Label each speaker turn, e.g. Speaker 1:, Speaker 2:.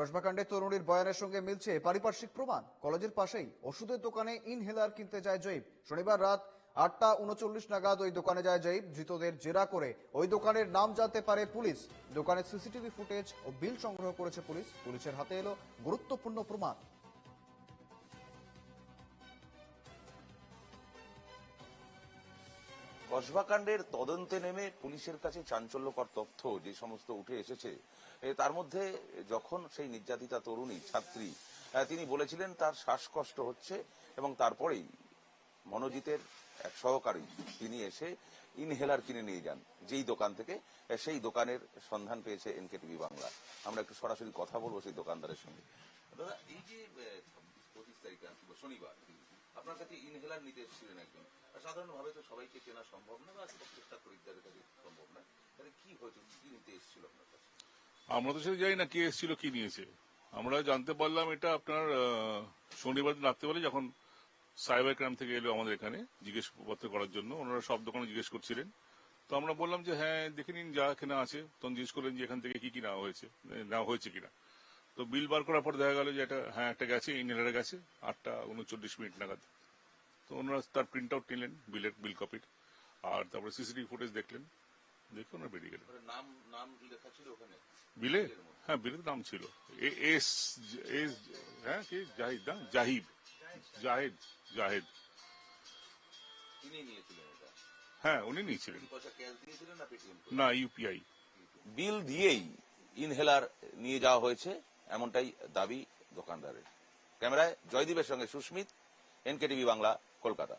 Speaker 1: কসবাকাণ্ডে তরুণীর বয়ানের সঙ্গে মিলছে পারিপার্শ্বিক প্রমাণ। কলেজের পাশেই ওষুধের দোকানে ইনহেলার কিনতে যায় জয়ীব শনিবার রাত আটটা উনচল্লিশ নাগাদ ওই দোকানে যায় জয়ীব ধৃতদের জেরা করে ওই দোকানের নাম জানতে পারে পুলিশ। দোকানের সিসিটিভি ফুটেজ ও বিল সংগ্রহ করেছে পুলিশ। পুলিশের হাতে এলো গুরুত্বপূর্ণ প্রমাণ।
Speaker 2: কসবাকাণ্ডের তদন্তে নেমে পুলিশের কাছে চাঞ্চল্যকর তথ্য যে সমস্ত উঠে এসেছে তার মধ্যে যখন সেই নির্যাতিতা তরুণী, ছাত্রী তিনি বলেছিলেন তার শ্বাসকষ্ট হচ্ছে এবং তারপরেই মনোজিতের এক সহকারী তিনি এসে ইনহেলার কিনে নিয়ে যান। যেই দোকান থেকে সেই দোকানের সন্ধান পেয়েছে এনকেটিভি বাংলা। আমরা একটু সরাসরি কথা বলব সেই দোকানদারের সঙ্গে। দাদা, এই যে পঁচিশ তারিখে শনিবার, আপনার কাছে ইনহেলার নিতে এসেছিলেন একজন। সাধারণভাবে তো সবাইকে চেনা সম্ভব না বা প্রত্যেকটা খরিদ্দারের কাছে সম্ভব না। তাহলে কি হয়েছে? কি নিতে এসেছিল আপনার কাছে?
Speaker 3: আমরা তো সেটা জানি না, কে এসেছিল, কি নিয়েছে। আমরা জানতে পারলাম এটা আপনার শনিবার দিন রাত্রেবেলা যখন সাইবার ক্রাইম থেকে এলো আমাদের এখানে জিজ্ঞেসপত্র করার জন্য, ওনারা সব দোকানে জিজ্ঞেস করছিলেন। তো আমরা বললাম যে হ্যাঁ দেখে নিন যা কেনা আছে। তখন জিজ্ঞেস করলেন যে, এখান থেকে কি কি নেওয়া হয়েছে? নেওয়া হয়েছে কিনা? তো বিল বার করার পর দেখা গেল যে, এটা হ্যাঁ একটা গেছে ইনহেলারে গেছে, আটটা উনচল্লিশ মিনিট নাগাদ। তো ওনারা তার প্রিন্ট আউট নিলেন বিলের বিল কপির আর তারপরে সিসিটিভি ফুটেজ দেখলেন। দেখে ওনারা বেরিয়ে গেলেন।
Speaker 2: নাম নাম লেখা ছিল ওখানে?
Speaker 3: বিলে হ্যাঁ বিলের নাম ছিল। এস এস হ্যাঁ কি? জাহিদ না? জাহিদ। জাহেদ জাহেদ।
Speaker 2: তিনি নিয়েছিলেন এটা?
Speaker 3: হ্যাঁ উনি নিয়েছিলেন। না ইউপিআই
Speaker 2: বিল দিয়েই ইনহেলার নিয়ে যাওয়া হয়েছে এমনটাই দাবি দোকানদারের। ক্যামেরায় জয়দীপের সঙ্গে সুস্মিত। এনকেটিভি বাংলা কলকাতা।